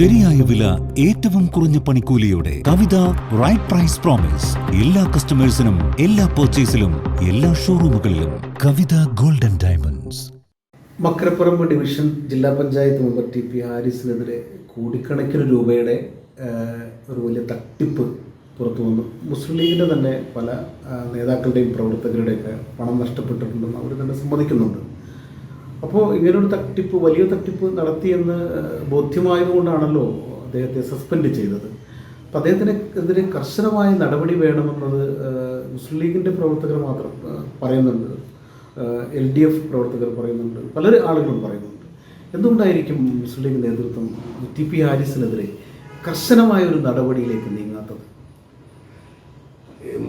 ശരിയായ വില ഏറ്റവും കുറഞ്ഞ പണിക്കൂലിയോടെ കവിത റൈറ്റ് പ്രൈസ് പ്രോമിസ് എല്ലാ കസ്റ്റമേഴ്സിനും എല്ലാ പർച്ചേസിലും എല്ലാ ഷോറൂമുകളിലും Kavitha golden diamonds Makkaraparamba division ജില്ലാ പഞ്ചായത്ത് മെമ്പർ ടി പി ഹാരിസിനെതിരെ കോടിക്കണക്കിന് രൂപയുടെ ഒരു വലിയ തട്ടിപ്പ് പുറത്തു വന്നു. മുസ്ലിം ലീഗിന്റെ തന്നെ പല നേതാക്കളുടെയും പ്രവർത്തകരുടെയൊക്കെ പണം നഷ്ടപ്പെട്ടിട്ടുണ്ടെന്ന് അവർ തന്നെ സമ്മതിക്കുന്നുണ്ട്. അപ്പോൾ ഇങ്ങനൊരു തട്ടിപ്പ് വലിയ തട്ടിപ്പ് നടത്തിയെന്ന് ബോധ്യമായതുകൊണ്ടാണല്ലോ അദ്ദേഹത്തെ സസ്പെൻഡ് ചെയ്തത്. അപ്പം അദ്ദേഹത്തിന് എതിരെ കർശനമായ നടപടി വേണമെന്നത് മുസ്ലിം ലീഗിന്റെ പ്രവർത്തകർ മാത്രം പറയുന്നുണ്ട്. എൽ ഡി എഫ് പ്രവർത്തകർ പറയുന്നുണ്ട്. പല ആളുകളും പറയുന്നുണ്ട്. എന്തുകൊണ്ടായിരിക്കും മുസ്ലിം ലീഗ് നേതൃത്വം ടി പി ഹാരിസിനെതിരെ കർശനമായ ഒരു നടപടിയിലേക്ക് നീങ്ങാത്തത്?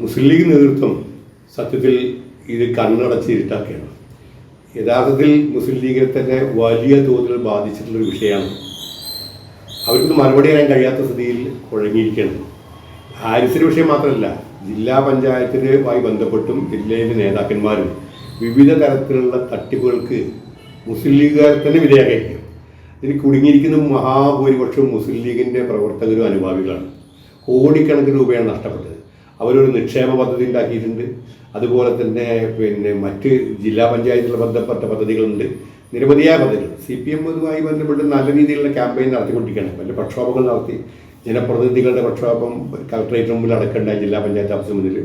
മുസ്ലിം ലീഗ് നേതൃത്വം സത്യത്തിൽ ഇത് കണ്ണടച്ച് ഇരുട്ടാക്കുകയാണ്. യഥാർത്ഥത്തിൽ മുസ്ലിം ലീഗിനെ തന്നെ വലിയ തോതിൽ ബാധിച്ചിട്ടുള്ള ഒരു വിഷയമാണ്. അവർക്ക് മറുപടി പറയാൻ കഴിയാത്ത സ്ഥിതിയിൽ കുഴങ്ങിയിരിക്കുകയാണ്. ഹാരിസിന്റെ വിഷയം മാത്രമല്ല ജില്ലാ പഞ്ചായത്തിനുമായി ബന്ധപ്പെട്ടും ജില്ലയിലെ നേതാക്കന്മാരും വിവിധ തരത്തിലുള്ള തട്ടിപ്പുകൾക്ക് മുസ്ലിം ലീഗുകാർ തന്നെ വിധേയമായിരിക്കും ഇതിൽ കുടുങ്ങിയിരിക്കുന്ന മഹാഭൂരിപക്ഷവും മുസ്ലിം ലീഗിന്റെ പ്രവർത്തകരും അനുഭാവികളാണ്. കോടിക്കണക്കിന് രൂപയാണ് നഷ്ടപ്പെട്ടത്. അവരൊരു നിക്ഷേപ പദ്ധതി ഉണ്ടാക്കിയിട്ടുണ്ട്. അതുപോലെ തന്നെ പിന്നെ മറ്റ് ജില്ലാ പഞ്ചായത്തിലുള്ള ബന്ധപ്പെട്ട പദ്ധതികളുണ്ട്. നിരവധിയായ പദ്ധതികൾ. സി പി എമ്മുമായി ബന്ധപ്പെട്ട് നല്ല രീതിയിലുള്ള ക്യാമ്പയിൻ നടത്തിക്കൊണ്ടിരിക്കുകയാണ്. വലിയ പ്രക്ഷോഭങ്ങൾ നടത്തി. ജനപ്രതിനിധികളുടെ പ്രക്ഷോഭം കളക്ടറേറ്റ് മുമ്പിൽ അടക്കേണ്ട ജില്ലാ പഞ്ചായത്ത് ഓഫീസ് മുന്നിൽ.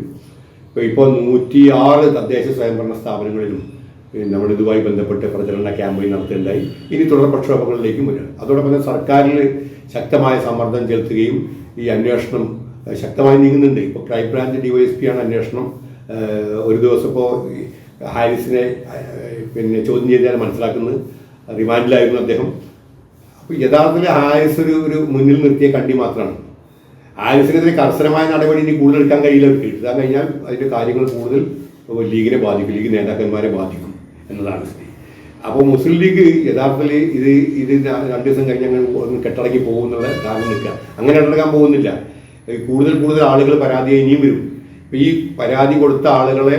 ഇപ്പോൾ നൂറ്റിയാറ് തദ്ദേശ സ്വയംഭരണ സ്ഥാപനങ്ങളിലും നമ്മൾ ഇതുമായി ബന്ധപ്പെട്ട് പ്രചരണ ക്യാമ്പയിൻ നടത്തുകയുണ്ടായി. ഇനി തുടർ പ്രക്ഷോഭങ്ങളിലേക്കും വരിക അതോടൊപ്പം തന്നെ സർക്കാരിൽ ശക്തമായ സമ്മർദ്ദം ചെലുത്തുകയും ഈ അന്വേഷണം ശക്തമായി നീങ്ങുന്നുണ്ട്. ഇപ്പോൾ ക്രൈംബ്രാഞ്ച് ഡിവൈഎസ്പി ആണ് അന്വേഷണം. ഒരു ദിവസം ഇപ്പോൾ ഹാരിസിനെ പിന്നെ ചോദ്യം ചെയ്താൽ മനസ്സിലാക്കുന്നത്. റിമാൻഡിലായിരുന്നു അദ്ദേഹം. അപ്പോൾ യഥാർത്ഥത്തിൽ ഹാരിസ് ഒരു ഒരു മുന്നിൽ നിർത്തിയ കണ്ടി മാത്രമാണ്. ഹാരിസിനെതിരെ കർശനമായ നടപടി ഇനി കൂടുതൽ എടുക്കാൻ കഴിയില്ല എടുക്കാൻ കഴിഞ്ഞാൽ അതിന്റെ കാര്യങ്ങൾ കൂടുതൽ ലീഗിനെ ബാധിക്കും ലീഗ് നേതാക്കന്മാരെ ബാധിക്കും എന്നതാണ് സ്ഥിതി. അപ്പോൾ മുസ്ലിം ലീഗ് യഥാർത്ഥത്തിൽ ഇത് ഇത് രണ്ട് ദിവസം കഴിഞ്ഞ് അങ്ങനെ കെട്ടടങ്ങി പോകുന്നുള്ള കാരണം നിൽക്കുക. അങ്ങനെ ഇടടക്കാൻ പോകുന്നില്ല. കൂടുതൽ കൂടുതൽ ആളുകൾ പരാതി ഇനിയും വരും. ഇപ്പം ഈ പരാതി കൊടുത്ത ആളുകളെ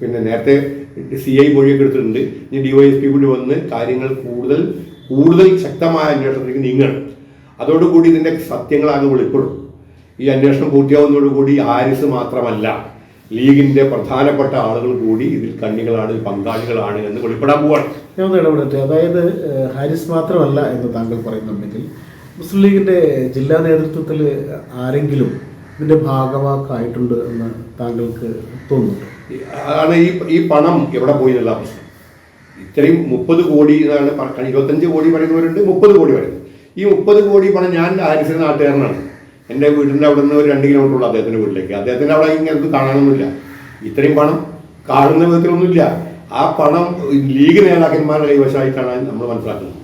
പിന്നെ നേരത്തെ സി ഐ മൊഴിയൊക്കെ എടുത്തിട്ടുണ്ട്. ഇനി ഡി വൈ എസ് പി കൂടി വന്ന് കാര്യങ്ങൾ കൂടുതൽ കൂടുതൽ ശക്തമായ അന്വേഷണത്തിലേക്ക് നീങ്ങണം. അതോടുകൂടി ഇതിന്റെ സത്യങ്ങളാകെ വെളിപ്പെടും. ഈ അന്വേഷണം പൂർത്തിയാവുന്നതോടുകൂടി ആരിസ് മാത്രമല്ല ലീഗിന്റെ പ്രധാനപ്പെട്ട ആളുകൾ കൂടി ഇതിൽ കണ്ണികളാണ് പങ്കാളികളാണ് എന്ന് വെളിപ്പെടാൻ പോവാണ്. ഞാൻ ഇടപെടട്ടെ. അതായത് ഹാരിസ് മാത്രമല്ല എന്ന് താങ്കൾ പറയുന്നുണ്ടെങ്കിൽ മുസ്ലിം ലീഗിന്റെ ജില്ലാ നേതൃത്വത്തിൽ ആരെങ്കിലും ഇതിന്റെ ഭാഗവാക്കായിട്ടുണ്ട് എന്ന് താങ്കൾക്ക് തോന്നുന്നു അതാണ് ഈ ഈ പണം എവിടെ പോയി എന്നുള്ള പ്രശ്നം. ഇത്രയും മുപ്പത് കോടി എന്നാണ് ഇരുപത്തഞ്ച് കോടി പറയുന്നവരുണ്ട് മുപ്പത് കോടി പറയുന്നത് ഈ മുപ്പത് കോടി പണം ഞാൻ ആരിസിന്റെ നാട്ടുകാരനാണ്. എന്റെ വീടിന്റെ അവിടെ നിന്ന് ഒരു രണ്ട് കിലോമീറ്റർ അദ്ദേഹത്തിന്റെ വീട്ടിലേക്ക്. അദ്ദേഹത്തിന്റെ അവിടെ ഇങ്ങനെ കാണാനൊന്നുമില്ല ഇത്രയും പണം കാണുന്ന വിധത്തിലൊന്നുമില്ല. ആ പണം ലീഗ് നേതാക്കന്മാരുടെ കൈവശമായിട്ടാണ് നമ്മൾ മനസ്സിലാക്കുന്നത്.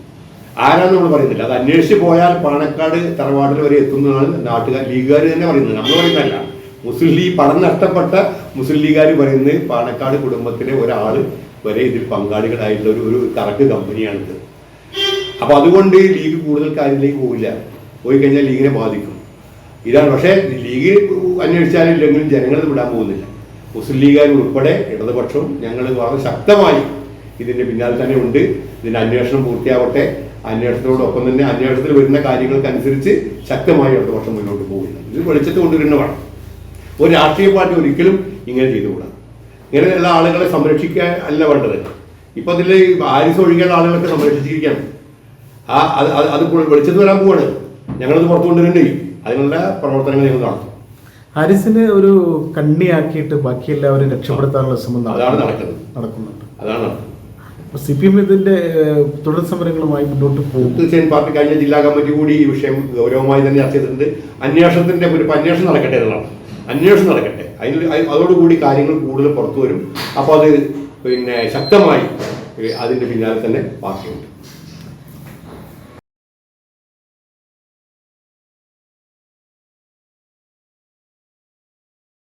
ആരാന്ന് നമ്മൾ പറയുന്നില്ല. അത് അന്വേഷിച്ച് പോയാൽ പാണക്കാട് തറവാട്ടിൽ വരെ എത്തുന്നതാണ് നാട്ടുകാർ ലീഗുകാർ തന്നെ പറയുന്നത്. നമ്മൾ പറയുന്നതല്ല. മുസ്ലിം ലീഗ് പണം നഷ്ടപ്പെട്ട മുസ്ലിം ലീഗുകാർ പറയുന്നത് പാണക്കാട് കുടുംബത്തിലെ ഒരാൾ വരെ ഇതിൽ പങ്കാളികളായിട്ടുള്ള ഒരു ഒരു കറക്റ്റ് കമ്പനിയാണിത്. അപ്പൊ അതുകൊണ്ട് ലീഗ് കൂടുതൽ കാര്യത്തിലേക്ക് പോവില്ല. പോയി കഴിഞ്ഞാൽ ലീഗിനെ ബാധിക്കും. ഇതാണ്. പക്ഷേ ലീഗ് അന്വേഷിച്ചാലും ഇല്ലെങ്കിലും ജനങ്ങൾ ഇത് വിടാൻ പോകുന്നില്ല. മുസ്ലിം ലീഗുകാർ ഉൾപ്പെടെ ഇടതുപക്ഷവും ഞങ്ങൾ വളരെ ശക്തമായി ഇതിന്റെ പിന്നാലെ തന്നെ ഉണ്ട്. ഇതിന്റെ അന്വേഷണം പൂർത്തിയാവട്ടെ. അന്വേഷണത്തോടൊപ്പം തന്നെ അന്വേഷണത്തിൽ വരുന്ന കാര്യങ്ങൾക്കനുസരിച്ച് ശക്തമായി അടുത്ത വർഷം മുന്നോട്ട് പോകില്ല ഇത് വെളിച്ചത്ത് കൊണ്ടുവരുന്ന വേണം ഒരു രാഷ്ട്രീയ പാർട്ടി ഒരിക്കലും ഇങ്ങനെ ചെയ്തുകൂടാ. ഇങ്ങനെയുള്ള ആളുകളെ സംരക്ഷിക്കാൻ അല്ല വേണ്ടത്. ഇപ്പൊ അതിൽ ആരിസ് ഒഴികെയുള്ള ആളുകളൊക്കെ സംരക്ഷിച്ചിരിക്കുകയാണ്. ആ അത് അത് വെളിച്ചത്ത് വരാൻ പോവാണ്. ഞങ്ങളത് പുറത്തു കൊണ്ടുവരേണ്ടി അതിനുള്ള പ്രവർത്തനങ്ങൾ ഞങ്ങൾ നടത്തും. ഹാരിസിനെ ഒരു കണ്ണിയാക്കിയിട്ട് ബാക്കി എല്ലാവരും രക്ഷപ്പെടുത്താനുള്ള ശ്രമം അതാണ് നടക്കുന്നത്. നടക്കുന്നത് സി പി എം ഇതിന്റെ തുടർ സമരങ്ങളുമായി മുന്നോട്ട് പോകും. തീർച്ചയായും പാർട്ടി കഴിഞ്ഞ ജില്ലാ കമ്മിറ്റി കൂടി ഈ വിഷയം ഗൗരവമായി തന്നെ ചർച്ച ചെയ്തിട്ടുണ്ട്. അന്വേഷണത്തിന്റെ ഒരു അന്വേഷണം നടക്കട്ടെ എന്നുള്ളതാണ്. അന്വേഷണം നടക്കട്ടെ. അതിന് അതോടുകൂടി കാര്യങ്ങൾ കൂടുതൽ പുറത്തു വരും. അപ്പോൾ അത് പിന്നെ ശക്തമായി അതിന്റെ പിന്നാലെ തന്നെ പാർട്ടിയുണ്ട്.